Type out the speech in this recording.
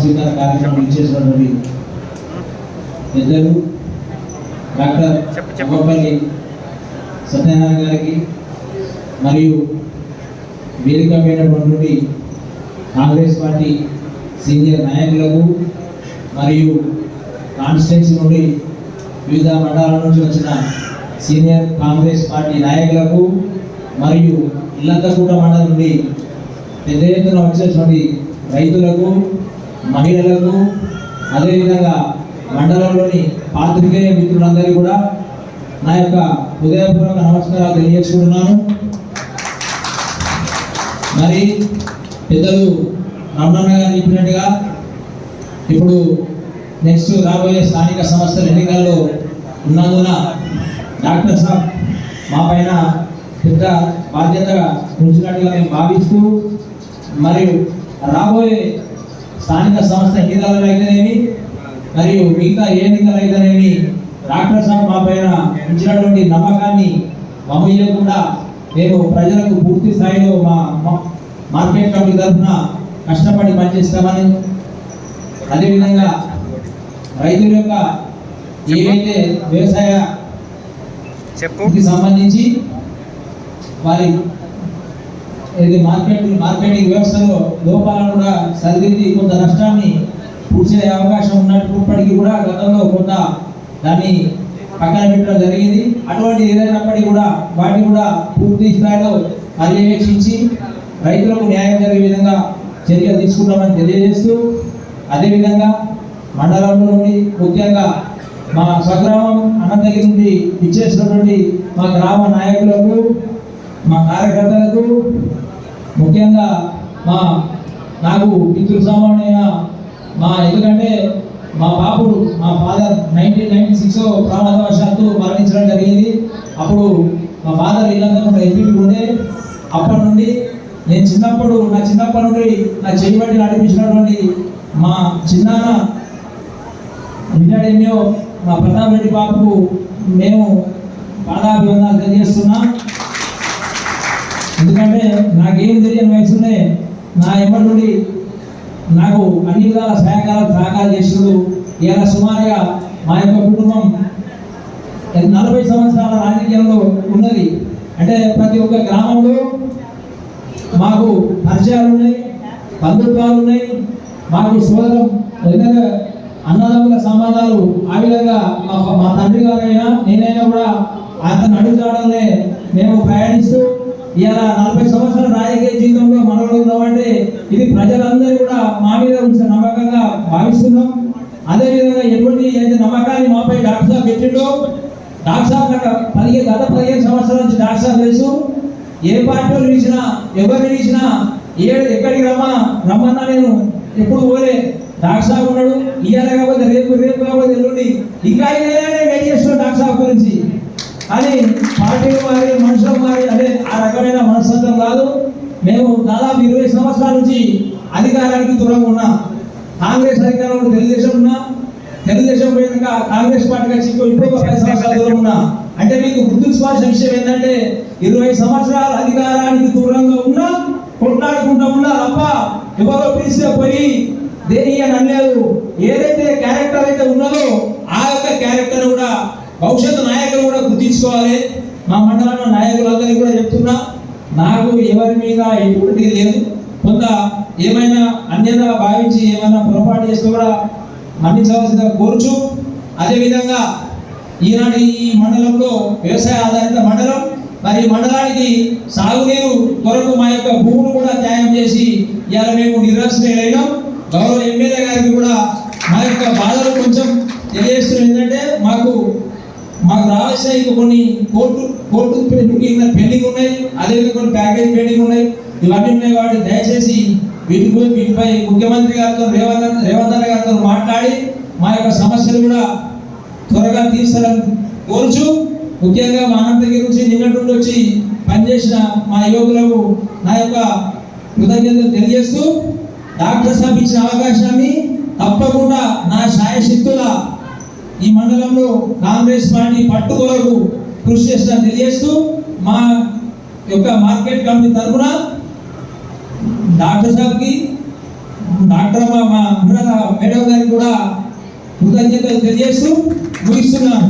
స్వీకార కార్యక్రమం ఇచ్చేసినటువంటి పెద్దలు డాక్టర్ అమ్మపల్లి సత్యనారాయణ గారికి మరియు వేదిక పైనటువంటి కాంగ్రెస్ పార్టీ సీనియర్ నాయకులకు మరియు కాన్స్టిట్యున్సీ నుండి వివిధ మండలాల నుంచి వచ్చిన సీనియర్ కాంగ్రెస్ పార్టీ నాయకులకు మరియు ఇల్లంతకూట మండలం నుండి పెద్ద ఎత్తున వచ్చేటువంటి రైతులకు మహిళలకు అదేవిధంగా మండలంలోని పాత్రికేయ మిత్రులందరికీ కూడా నా యొక్క హృదయపూర్వక నమస్కారాలు తెలియజేసుకుంటున్నాను. మరి పెద్దలు రమణన్న గారు చెప్పినట్టుగా ఇప్పుడు నెక్స్ట్ రాబోయే స్థానిక సంస్థల ఎన్నికల్లో ఉన్నందున డాక్టర్ సాబ్ మా పైన పెద్ద బాధ్యతగా ఉంచినట్టుగా మేము భావిస్తూ మరియు రాబోయే స్థానిక సంస్థ ఎన్నికలలో అయితేనేమి మరియు మిగతా ఏ ఎన్నికలు అయితేనేమి డాక్టర్ సాబ్ మా పైన ఉంచినటువంటి నమ్మకాన్ని మమ్మల్ని మేము ప్రజలకు పూర్తి స్థాయిలో మా మార్కెట్ కమిటీ తరఫున కష్టపడి పనిచేస్తామని అదేవిధంగా రైతుల యొక్క ఏవైతే వ్యవసాయ సంబంధించి వారి ఇది మార్కెట్ మార్కెటింగ్ వ్యవస్థలో లోపాలను కూడా సరిదిద్ది కొంత నష్టాన్ని పూడ్చే అవకాశం ఉన్నప్పటికీ కూడా గతంలో కొంత దాన్ని పక్కన పెట్టడం జరిగింది. అటువంటి ఏదైనప్పటికీ కూడా వాటిని కూడా పూర్తి స్థాయిలో పర్యవేక్షించి రైతులకు న్యాయం జరిగే విధంగా చర్యలు తీసుకుంటామని తెలియజేస్తూ అదేవిధంగా మండలంలో నుండి ముఖ్యంగా మా స్వగ్రామం అనంతగిరి నుండి ఇచ్చేసినటువంటి మా గ్రామ నాయకులకు మా కార్యకర్తలకు ముఖ్యంగా మా నాకు పితృ సమానమైన మా ఎందుకంటే మా పాపుడు మా ఫాదర్ నైన్టీన్ నైన్టీ సిక్స్ ప్రమాదవశాత్తు మరణించడం జరిగింది. అప్పుడు మా ఫాదర్ ఇల్లంతా ఎంపీపీ ఉండే. అప్పటి నుండి నేను చిన్నప్పుడు నా చిన్నప్పటి నుండి నా చేయబడి నడిపించినటువంటి మా చిన్నాన్న విజయడేమ్యో మా ప్రతాప్ రెడ్డి బాబుకు మేము పాదాభివందనాలు తెలియజేస్తున్నాం. ఎందుకంటే నాకేం తెలియని వయసునే నా ఎప్పటి నుండి నాకు అన్ని విధాల సహాయకాల సహకారాలు చేసినప్పుడు ఇలా సుమారుగా మా యొక్క కుటుంబం నలభై సంవత్సరాల రాజకీయంలో ఉన్నది. అంటే ప్రతి ఒక్క గ్రామంలో మాకు పరిచయాలు ఉన్నాయి బంధుత్వాలు ఉన్నాయి. మాకు సోదరం అన్నదమ్ముల సంబంధాలు ఆ విధంగా మా మా తండ్రి గారైనా నేనైనా కూడా అతను అడుగుతాడనే మేము ప్రయాణిస్తూ ఇలా నలభై సంవత్సరాల రాజకీయ జీవితంలో మనలో ఉన్నామంటే ఇది ప్రజలందరూ కూడా మా మీద ఉంచిన నమ్మకంగా భావిస్తున్నాం. అదేవిధంగా ఎటువంటి అయితే నమ్మకాన్ని మాపై డాక్టర్ సాబ్ పెట్టిండో డాక్టర్ సాబ్ నాకు పదిహేను గత పదిహేను సంవత్సరాల నుంచి డాక్టర్ సాబ్ తెలుసు ఏ పార్టీలు నిలిచినా ఎవరిని నిలిచినా ఏ ఎక్కడికి రమ్మా రమ్మన్నా నేను ఎప్పుడు పోలే. డాక్టర్ సాబ్ ఉన్నాడు. ఇవాళ కాకపోతే రేపు రేపు కాకపోతే ఎల్లుండి. ఇంకా ఏదైనా వెయిట్ చేస్తున్నాడు డాక్టర్ సాబ్ గురించి. అని పార్టీలు మారి మనుషులు మారి అదే ఆ రకమైన మనస్తత్వం కాదు. మేము దాదాపు ఇరవై సంవత్సరాల నుంచి అధికారానికి దూరంగా ఉన్నాం. కాంగ్రెస్ అధికారంలో తెలుగుదేశం ఉన్నా. తెలుగుదేశం పోయినాక కాంగ్రెస్ పార్టీగా చిక్కు ఇప్పుడు ఒక పది సంవత్సరాల దూరం ఉన్నా. అంటే మీకు గుర్తుంచుకోవాల్సిన విషయం ఏంటంటే ఇరవై సంవత్సరాల అధికారానికి దూరంగా ఉన్నా కొట్లాడుకుంటా ఉన్నా తప్ప ఎవరో పిలిస్తే పోయి దేని అని అనలేదు ఏదైతే క్యారెక్టర్ అయితే ఉన్నదో ఆ యొక్క క్యారెక్టర్ కూడా భవిష్యత్తు నాయకులు కూడా గుర్తించుకోవాలి. మా మండలంలో నాయకులందరికీ కూడా చెప్తున్నా నాకు ఎవరి మీద ఎటువంటి లేదు. కొంత ఏమైనా అన్యత భావించి ఏమైనా పొరపాటు చేస్తే కూడా మన్నించవలసిందిగా కోరుచు. అదేవిధంగా ఈనాటి ఈ మండలంలో వ్యవసాయ ఆధారిత మండలం మరి ఈ మండలానికి సాగునీరు కొరకు మా యొక్క భూములు కూడా త్యాగం చేసి ఇవాళ మేము నిరాశ్రయులైనాం గౌరవ ఎమ్మెల్యే గారికి కూడా మా యొక్క బాధలు కొంచెం తెలియజేస్తున్న. మాకు రావాల్సిన ఇంకా కొన్ని కోర్టు కోర్టు పెండింగ్ పెండింగ్ ఉన్నాయి అదేవిధంగా కొన్ని ప్యాకేజ్ పెండింగ్ ఉన్నాయి. ఇవన్నీ ఉన్నాయి కాబట్టి దయచేసి వీటిపై వీటిపై ముఖ్యమంత్రి గారితో రేవంత్ రేవంత్ గారితో మాట్లాడి మా యొక్క సమస్యలు కూడా త్వరగా తీర్చాలని కోరుచు. ముఖ్యంగా మా అనంతగిరి నుంచి నిన్నటి వచ్చి పనిచేసిన మా యువకులకు నా యొక్క కృతజ్ఞతలు తెలియజేస్తూ డాక్టర్ సాబ్ ఇచ్చిన అవకాశాన్ని తప్పకుండా నా శాయశక్తుల ఈ మండలంలో కాంగ్రెస్ పార్టీ పట్టుకొరకు కృషి చేస్తానని తెలియజేస్తూ మా యొక్క మార్కెట్ కమిటీ తరఫున డాక్టర్ సాబ్కి డాక్టర్ మా మా మేడం గారికి కూడా కృతజ్ఞతలు తెలియజేస్తూ ముగిస్తున్నాను.